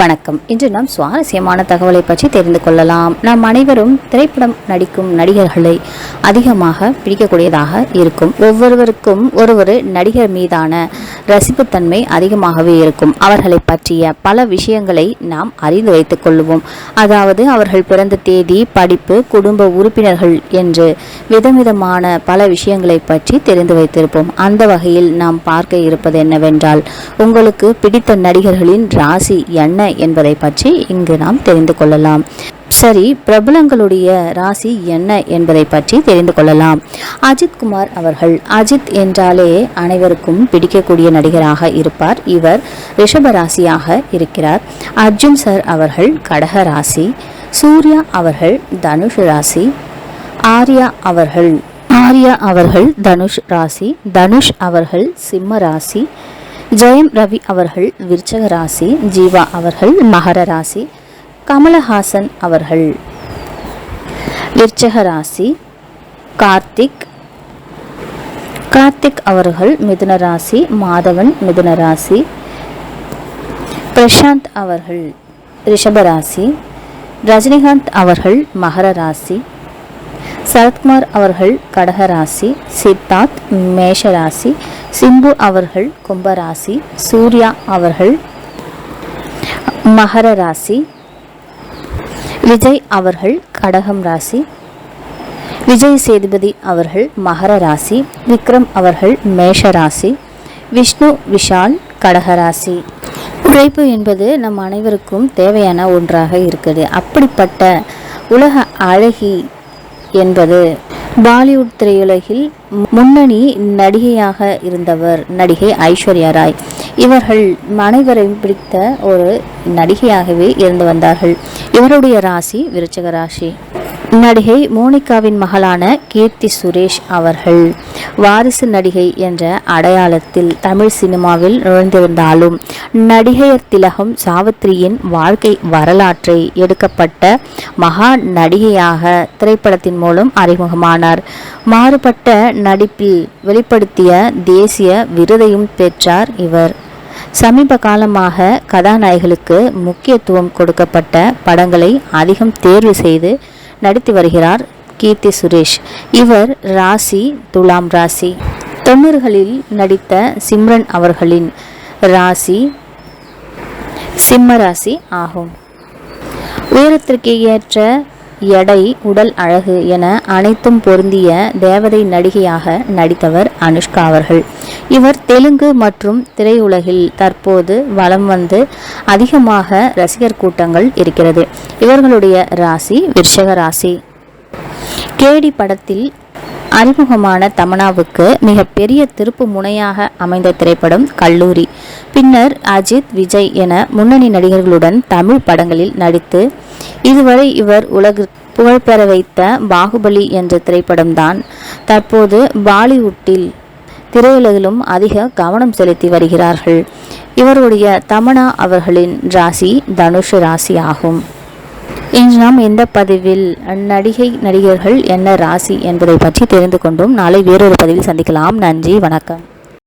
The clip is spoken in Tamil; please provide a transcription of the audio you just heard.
வணக்கம். இன்று நாம் சுவாரஸ்யமான தகவலை பற்றி தெரிந்து கொள்ளலாம். நாம் அனைவரும் திரைப்படம் நடிக்கும் நடிகர்களை அதிகமாக பிடிக்கக்கூடியதாக இருக்கும். ஒவ்வொருவருக்கும் ஒரு ஒரு நடிகர் மீதான ரசிப்புத்தன்மை அதிகமாகவே இருக்கும். அவர்களை பற்றிய பல விஷயங்களை நாம் அறிந்து வைத்துக் கொள்வோம். அதாவது அவர்கள் பிறந்த தேதி படிப்பு குடும்ப உறுப்பினர்கள் என்று விதவிதமான பல விஷயங்களை பற்றி தெரிந்து வைத்திருப்போம். அந்த வகையில் நாம் பார்க்க இருப்பது என்னவென்றால் உங்களுக்கு பிடித்த நடிகர்களின் ராசி என்ன என்பதை பற்றி இங்கு நாம் தெரிந்து கொள்ளலாம். சரி பிரபலங்களுடைய ராசி என்ன என்பதை பற்றி தெரிந்து கொள்ளலாம். அஜித் குமார் அவர்கள் அஜித் என்றாலே அனைவருக்கும் பிடிக்கக்கூடிய நடிகராக இருப்பார். இவர் ரிஷப ராசியாக இருக்கிறார். அர்ஜுன் சார் அவர்கள் கடக ராசி சூர்யா அவர்கள் தனுஷ் ராசி ஆர்யா அவர்கள் ஆர்யா அவர்கள் தனுஷ் ராசி தனுஷ் அவர்கள் சிம்ம ராசி ஜெயம் ரவி அவர்கள் விருச்சக ராசி ஜீவா அவர்கள் மகர ராசி கமலஹாசன் அவர்கள். விருச்சக ராசி கார்த்திக். கார்த்திக் அவர்கள் மிதுன ராசி மாதவன் மிதுன ராசி. பிரசாந்த் அவர்கள் ரிஷபராசி ரஜினிகாந்த் அவர்கள் மகர ராசி. சரத்குமார் அவர்கள் கடகராசி சித்தார்த் மேஷராசி சிம்பு அவர்கள் கும்பராசி சூர்யா அவர்கள் மகர ராசி. விஜய் அவர்கள் கடகம் ராசி. விஜய் சேதுபதி அவர்கள் மகர ராசி. விக்ரம் அவர்கள் மேஷ ராசி. விஷ்ணு விஷால் கடகராசி உழைப்பு என்பது நம் அனைவருக்கும் தேவையான ஒன்றாக இருக்குது. அப்படிப்பட்ட உலக அழகி என்பது பாலிவுட் திரையுலகில் முன்னணி நடிகையாக இருந்தவர் நடிகை ஐஸ்வர்யா ராய். இவர்கள் அனைவரையும் பிடித்த ஒரு நடிகையாகவே இருந்து வந்தார்கள். இவருடைய ராசி விருச்சக ராசி. நடிகை மோனிகாவின் மகளான கீர்த்தி சுரேஷ் அவர்கள். வாரிசு நடிகை என்ற அடையாளத்தில் தமிழ் சினிமாவில் நுழைந்திருந்தாலும் நடிகையர் திலகம் சாவித்திரியின் வாழ்க்கை வரலாற்றை எடுக்கப்பட்ட மகா நடிகையாக திரைப்படத்தின் மூலம் அறிமுகமானார். மாறுபட்ட நடிப்பில் வெளிப்படுத்திய தேசிய விருதையும் பெற்றார் இவர். சமீப காலமாக கதாநாயகளுக்கு முக்கியத்துவம் கொடுக்கப்பட்ட படங்களை அதிகம் தேர்வு செய்து நடித்து வருகிறார் கீர்த்தி சுரேஷ். இவர் ராசி துலாம் ராசி. தொண்ணூறுகளில் நடித்த சிம்ரன் அவர்களின் ராசி சிம்ம ராசி ஆகும். உயரத்திற்கு ஏற்ற எடை உடல் அழகு என அனைத்தும் பொருந்திய தேவதை நடிகையாக நடித்தவர் அனுஷ்கா அவர்கள். இவர் தெலுங்கு மற்றும் திரையுலகில் தற்போது வலம் வந்து அதிகமாக ரசிகர் கூட்டங்கள் இருக்கிறது. இவர்களுடைய ராசி விருஷக ராசி. கேடி படத்தில் அறிமுகமான தமனாவுக்கு மிகப்பெரிய திருப்பு முனையாக அமைந்த திரைப்படம் கல்லூரி. பின்னர் அஜித் விஜய் என முன்னணி நடிகர்களுடன் தமிழ் படங்களில் நடித்து இதுவரை இவர் உலக புகழ்பெற வைத்த பாகுபலி என்ற திரைப்படம்தான் தற்போது பாலிவுட்டில் திரையுலகிலும் அதிக கவனம் செலுத்தி வருகிறார்கள். இவருடைய தமனா அவர்களின் ராசி தனுஷ் ராசி ஆகும். இன்று நாம் இந்த பதிவில் நடிகை நடிகர்கள் என்ன ராசி என்பதை பற்றி தெரிந்து கொண்டோம். நாளை வேறொரு பதிவில் சந்திக்கலாம். நன்றி வணக்கம்.